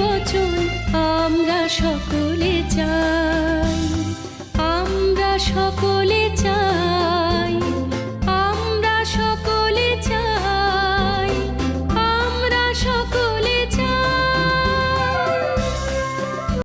বচন আমরা সকলে চাই।